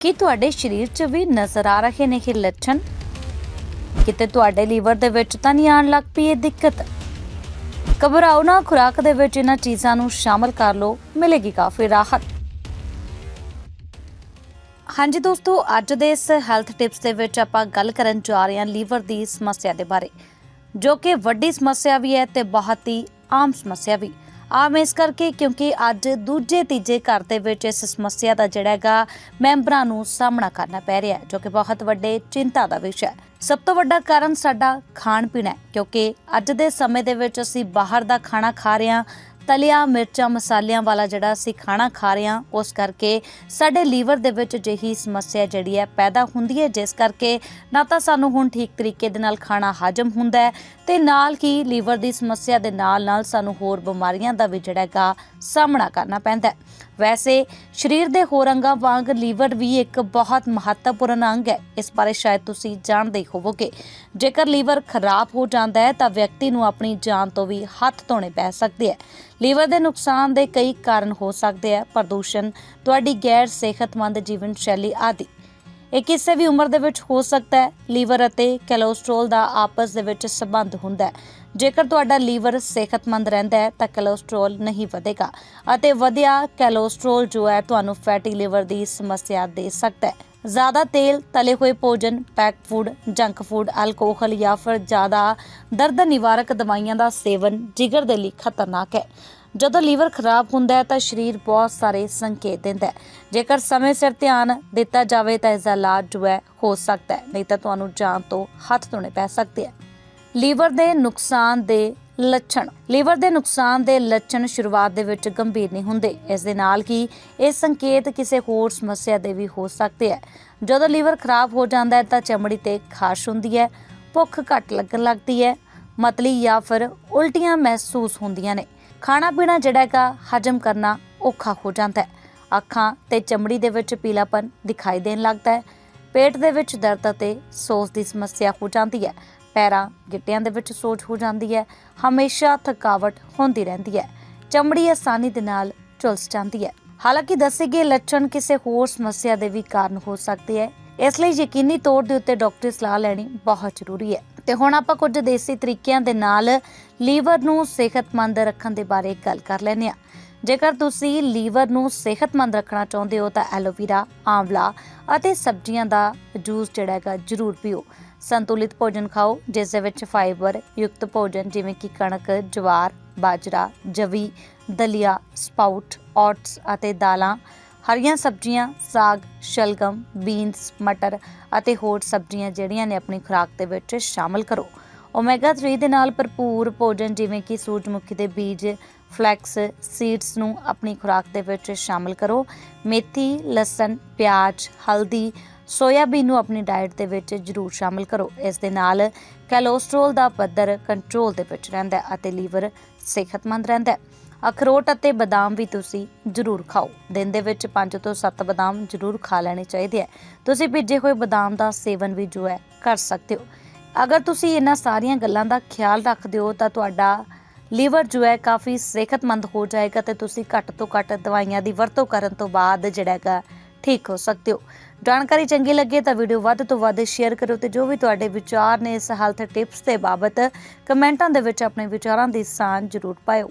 ਕੀ ਤੁਹਾਡੇ ਸਰੀਰ 'ਚ ਵੀ ਨਜ਼ਰ ਆ ਰਹੇ ਨੇ ਇਹ ਲੱਛਣ? ਕਿਤੇ ਤੁਹਾਡੇ ਲੀਵਰ ਦੇ ਵਿੱਚ ਤਾਂ ਨਹੀਂ ਆਉਣ ਲੱਗ ਪਈ ਇਹ ਦਿੱਕਤ? ਘਬਰਾਓ ਨਾ, ਖੁਰਾਕ ਦੇ ਵਿੱਚ ਇਹਨਾਂ ਚੀਜ਼ਾਂ ਨੂੰ ਸ਼ਾਮਲ ਕਰ ਲਓ, ਮਿਲੇਗੀ ਕਾਫੀ ਰਾਹਤ। ਹਾਂਜੀ ਦੋਸਤੋ, ਅੱਜ ਦੇ ਇਸ ਹੈਲਥ ਟਿਪਸ ਦੇ ਵਿੱਚ ਆਪਾਂ ਗੱਲ ਕਰਨ ਜਾ ਰਹੇ ਹਾਂ ਲੀਵਰ ਦੀ ਸਮੱਸਿਆ ਦੇ ਬਾਰੇ, ਜੋ ਕਿ ਵੱਡੀ ਸਮੱਸਿਆ ਵੀ ਹੈ ਤੇ ਬਹੁਤ ਹੀ ਆਮ ਸਮੱਸਿਆ ਵੀ। ਆਮ ਇਸ ਕਰਕੇ ਕਿਉਂਕਿ ਅੱਜ ਦੂਜੇ ਤੀਜੇ ਘਰ ਦੇ ਵਿੱਚ ਇਸ ਸਮੱਸਿਆ ਦਾ ਜਿਹੜਾ ਹੈਗਾ ਮੈਂਬਰਾਂ ਨੂੰ ਸਾਹਮਣਾ ਕਰਨਾ ਪੈ ਰਿਹਾ ਹੈ, ਜੋ ਕਿ ਬਹੁਤ ਵੱਡੇ ਚਿੰਤਾ ਦਾ ਵਿਸ਼ਾ ਹੈ। ਸਭ ਤੋਂ ਵੱਡਾ ਕਾਰਨ ਸਾਡਾ ਖਾਣ ਪੀਣਾ ਹੈ, ਕਿਉਂਕਿ ਅੱਜ ਦੇ ਸਮੇਂ ਦੇ ਵਿੱਚ ਅਸੀਂ ਬਾਹਰ ਦਾ ਖਾਣਾ ਖਾ ਰਹੇ ਹਾਂ ਤਲਿਆ ਮਿਰਚਾਂ ਮਸਾਲਿਆਂ ਵਾਲਾ ਜਿਹੜਾ ਅਸੀਂ ਖਾਣਾ ਖਾ ਰਹੇ ਹਾਂ, ਉਸ ਕਰਕੇ ਸਾਡੇ ਲੀਵਰ ਦੇ ਵਿੱਚ ਜਿਹੀ ਸਮੱਸਿਆ ਜਿਹੜੀ ਹੈ ਪੈਦਾ ਹੁੰਦੀ ਹੈ, ਜਿਸ ਕਰਕੇ ਨਾ ਤਾਂ ਸਾਨੂੰ ਹੁਣ ਠੀਕ ਤਰੀਕੇ ਦੇ ਨਾਲ ਖਾਣਾ ਹਜਮ ਹੁੰਦਾ ਹੈ ਤੇ ਨਾਲ ਹੀ ਲੀਵਰ ਦੀ ਸਮੱਸਿਆ ਦੇ ਨਾਲ ਨਾਲ ਸਾਨੂੰ ਹੋਰ ਬਿਮਾਰੀਆਂ ਦਾ ਵੀ ਜਿਹੜਾ ਹੈਗਾ ਸਾਹਮਣਾ ਕਰਨਾ ਪੈਂਦਾ ਹੈ। ਵੈਸੇ ਸਰੀਰ ਦੇ ਹੋਰ ਅੰਗਾਂ ਵਾਂਗ ਲੀਵਰ ਵੀ ਇੱਕ ਬਹੁਤ ਮਹੱਤਵਪੂਰਨ ਅੰਗ ਹੈ। ਇਸ ਬਾਰੇ ਸ਼ਾਇਦ ਤੁਸੀਂ ਜਾਣਦੇ ਹੀ ਹੋਵੋਗੇ। ਜੇਕਰ ਲੀਵਰ ਖਰਾਬ ਹੋ ਜਾਂਦਾ ਹੈ, ਤਾਂ ਵਿਅਕਤੀ ਨੂੰ ਆਪਣੀ ਜਾਨ ਤੋਂ ਵੀ ਹੱਥ ਧੋਣੇ ਪੈ ਸਕਦੇ ਹੈ। ਲੀਵਰ ਦੇ ਨੁਕਸਾਨ ਦੇ ਕਈ ਕਾਰਨ ਹੋ ਸਕਦੇ ਆ ਪ੍ਰਦੂਸ਼ਣ, ਤੁਹਾਡੀ ਗੈਰ ਸਿਹਤਮੰਦ ਜੀਵਨ ਸ਼ੈਲੀ ਆਦਿ। ਇਹ ਕਿਸੇ ਵੀ ਉਮਰ ਦੇ ਵਿੱਚ ਹੋ ਸਕਦਾ ਹੈ। ਲੀਵਰ ਅਤੇ ਕੋਲੇਸਟ੍ਰੋਲ ਦਾ ਆਪਸ ਦੇ ਵਿੱਚ ਸੰਬੰਧ ਹੁੰਦਾ ਹੈ। ਜੇਕਰ ਤੁਹਾਡਾ ਲੀਵਰ ਸਿਹਤਮੰਦ ਰਹਿੰਦਾ ਹੈ, ਤਾਂ ਕੋਲੇਸਟ੍ਰੋਲ ਨਹੀਂ ਵਧੇਗਾ ਅਤੇ ਵਧਿਆ ਕੋਲੇਸਟ੍ਰੋਲ ਜੋ ਹੈ, ਤੁਹਾਨੂੰ ਫੈਟੀ ਲੀਵਰ ਦੀ ਸਮੱਸਿਆ ਦੇ ਸਕਦਾ ਹੈ। ਜ਼ਿਆਦਾ ਤੇਲ, ਤਲੇ ਹੋਏ ਭੋਜਨ, pack food, junk food, alcohol ਜਾਂ ਫਿਰ ਜ਼ਿਆਦਾ ਦਰਦ ਨਿਵਾਰਕ ਦਵਾਈਆਂ ਦਾ ਸੇਵਨ ਜਿਗਰ ਦੇ ਲਈ ਖਤਰਨਾਕ ਹੈ। ਜਦੋਂ ਲੀਵਰ ਖਰਾਬ ਹੁੰਦਾ ਹੈ ਤਾਂ ਸਰੀਰ ਬਹੁਤ ਸਾਰੇ ਸੰਕੇਤ ਦਿੰਦਾ ਹੈ। ਜੇਕਰ ਸਮੇਂ ਸਿਰ ਧਿਆਨ ਦਿੱਤਾ ਜਾਵੇ ਤਾਂ ਇਸ ਦਾ ਇਲਾਜ ਜੋ ਹੈ ਹੋ ਸਕਦਾ ਹੈ, ਨਹੀਂ ਤਾਂ ਤੁਹਾਨੂੰ ਜਾਨ ਤੋਂ ਹੱਥ ਧੋਣੇ ਪੈ ਸਕਦੇ ਹੈ। ਲੀਵਰ ਦੇ ਨੁਕਸਾਨ ਦੇ ਲੱਛਣ। ਲੀਵਰ ਦੇ ਨੁਕਸਾਨ ਦੇ ਲੱਛਣ ਸ਼ੁਰੂਆਤ ਦੇ ਵਿੱਚ ਗੰਭੀਰ ਨਹੀਂ ਹੁੰਦੇ। ਇਸ ਦੇ ਨਾਲ ਹੀ ਇਹ ਸੰਕੇਤ ਕਿਸੇ ਹੋਰ ਸਮੱਸਿਆ ਦੇ ਵੀ ਹੋ ਸਕਦੇ ਹੈ। ਜਦੋਂ ਲੀਵਰ ਖਰਾਬ ਹੋ ਜਾਂਦਾ ਹੈ ਤਾਂ ਚਮੜੀ ਤੇ ਖਾਰਸ਼ ਹੁੰਦੀ ਹੈ, ਭੁੱਖ ਘੱਟ ਲੱਗਣ ਲੱਗਦੀ ਹੈ, ਮਤਲੀ ਜਾਂ ਫਿਰ ਉਲਟੀਆਂ ਮਹਿਸੂਸ ਹੁੰਦੀਆਂ ਨੇ। ਖਾਣਾ ਪੀਣਾ ਜਿਹੜਾ ਹੈਗਾ, ਹਜਮ ਕਰਨਾ ਔਖਾ ਹੋ ਜਾਂਦਾ ਹੈ। ਅੱਖਾਂ ਤੇ ਚਮੜੀ ਦੇ ਵਿੱਚ ਪੀਲਾਪਨ ਦਿਖਾਈ ਦੇਣ ਲੱਗਦਾ ਹੈ। ਪੇਟ ਦੇ ਵਿੱਚ ਦਰਦ ਅਤੇ ਸੋਜ ਦੀ ਸਮੱਸਿਆ ਹੋ ਜਾਂਦੀ ਹੈ। ਪੈਰਾਂ, ਗਿੱਟਿਆਂ ਦੇ ਵਿੱਚ ਸੋਜ ਹੋ ਜਾਂਦੀ ਹੈ। ਹਮੇਸ਼ਾ ਥਕਾਵਟ ਹੁੰਦੀ ਰਹਿੰਦੀ ਹੈ। ਚਮੜੀ ਆਸਾਨੀ ਦੇ ਨਾਲ ਝੁਲਸ ਜਾਂਦੀ ਹੈ। ਹਾਲਾਂਕਿ ਦੱਸੇ ਗਏ ਲੱਛਣ ਕਿਸੇ ਹੋਰ ਸਮੱਸਿਆ ਦੇ ਵੀ ਕਾਰਨ ਹੋ ਸਕਦੇ ਹੈ। ਇਸ ਲਈ ਯਕੀਨੀ ਤੌਰ ਦੇ ਉੱਤੇ ਡਾਕਟਰੀ ਸਲਾਹ ਲੈਣੀ ਬਹੁਤ ਜ਼ਰੂਰੀ ਹੈ। ਤੇ ਹੁਣ ਆਪਾਂ ਕੁਝ ਦੇਸੀ ਤਰੀਕਿਆਂ ਦੇ ਨਾਲ ਲੀਵਰ ਨੂੰ ਸਿਹਤਮੰਦ ਰੱਖਣ ਦੇ ਬਾਰੇ ਗੱਲ ਕਰ ਲੈਂਦੇ ਹਾਂ। ਜੇਕਰ ਤੁਸੀਂ ਲੀਵਰ ਨੂੰ ਸਿਹਤਮੰਦ ਰੱਖਣਾ ਚਾਹੁੰਦੇ ਹੋ ਤਾਂ ਐਲੋਵੀਰਾ, ਆਂਵਲਾ ਅਤੇ ਸਬਜ਼ੀਆਂ ਦਾ ਜੂਸ ਜਿਹੜਾ ਹੈਗਾ ਜ਼ਰੂਰ ਪੀਓ। ਸੰਤੁਲਿਤ ਭੋਜਨ ਖਾਓ, ਜਿਸ ਦੇ ਵਿੱਚ ਫਾਈਬਰ, ਯੁਕਤ ਭੋਜਨ ਜਿਵੇਂ ਕਿ ਕਣਕ, ਜਵਾਰ, ਬਾਜਰਾ, ਜਵੀ, ਦਲੀਆ, ਸਪਾਊਟ, ਓਟਸ ਅਤੇ ਦਾਲਾਂ ਹਰੀਆਂ ਸਬਜ਼ੀਆਂ, ਸਾਗ, ਸ਼ਲਗਮ, ਬੀਨਸ, ਮਟਰ ਅਤੇ ਹੋਰ ਸਬਜ਼ੀਆਂ ਜਿਹੜੀਆਂ ਨੇ ਆਪਣੀ ਖੁਰਾਕ ਦੇ ਵਿੱਚ ਸ਼ਾਮਲ ਕਰੋ। ਓਮੇਗਾ 3 ਦੇ ਨਾਲ ਭਰਪੂਰ ਭੋਜਨ ਜਿਵੇਂ ਕਿ ਸੂਰਜਮੁਖੀ ਦੇ ਬੀਜ, ਫਲੈਕਸ, ਸੀਡਸ ਨੂੰ ਆਪਣੀ ਖੁਰਾਕ ਦੇ ਵਿੱਚ ਸ਼ਾਮਲ ਕਰੋ। ਮੇਥੀ, ਲਸਣ, ਪਿਆਜ਼, ਹਲਦੀ, ਸੋਇਆਬੀਨ ਨੂੰ ਆਪਣੀ ਡਾਈਟ ਦੇ ਵਿੱਚ ਜ਼ਰੂਰ ਸ਼ਾਮਲ ਕਰੋ। ਇਸ ਦੇ ਨਾਲ ਕੋਲੇਸਟ੍ਰੋਲ ਦਾ ਪੱਧਰ ਕੰਟਰੋਲ ਦੇ ਵਿੱਚ ਰਹਿੰਦਾ ਅਤੇ ਲੀਵਰ ਸਿਹਤਮੰਦ ਰਹਿੰਦਾ ਅਖਰੋਟ ਅਤੇ ਬਦਾਮ ਵੀ ਤੁਸੀਂ ਜ਼ਰੂਰ ਖਾਓ। ਦਿਨ ਦੇ ਵਿੱਚ 5 ਤੋਂ 7 ਬਦਾਮ ਜ਼ਰੂਰ ਖਾ ਲੈਣੇ ਚਾਹੀਦੇ ਹੈ ਤੁਸੀਂ ਭਿੱਜੇ ਹੋਏ ਬਦਾਮ ਦਾ ਸੇਵਨ ਵੀ ਜੋ ਹੈ ਕਰ ਸਕਦੇ ਹੋ। ਅਗਰ ਤੁਸੀਂ ਇਹਨਾਂ ਸਾਰੀਆਂ ਗੱਲਾਂ ਦਾ ਖਿਆਲ ਰੱਖਦੇ ਹੋ ਤਾਂ ਤੁਹਾਡਾ ਲੀਵਰ ਜੋ ਹੈ ਕਾਫੀ ਸਿਹਤਮੰਦ ਹੋ ਜਾਏਗਾ ਤੇ ਤੁਸੀਂ ਘੱਟ ਤੋਂ ਘੱਟ ਦਵਾਈਆਂ ਦੀ ਵਰਤੋਂ ਕਰਨ ਤੋਂ ਬਾਅਦ ਜਿਹੜਾ ਹੈਗਾ ਠੀਕ ਹੋ ਸਕਦੇ ਹੋ। ਜਾਣਕਾਰੀ ਚੰਗੀ ਲੱਗੇ ਤਾਂ ਵੀਡੀਓ ਵੱਧ ਤੋਂ ਵੱਧ ਸ਼ੇਅਰ ਕਰੋ ਤੇ ਜੋ ਵੀ ਤੁਹਾਡੇ ਵਿਚਾਰ ਨੇ ਇਸ ਹੈਲਥ ਟਿਪਸ ਦੇ ਬਾਬਤ ਕਮੈਂਟਾਂ ਦੇ ਵਿੱਚ ਆਪਣੇ ਵਿਚਾਰਾਂ ਦੀ ਸਾਂਝ ਜ਼ਰੂਰ ਪਾਇਓ।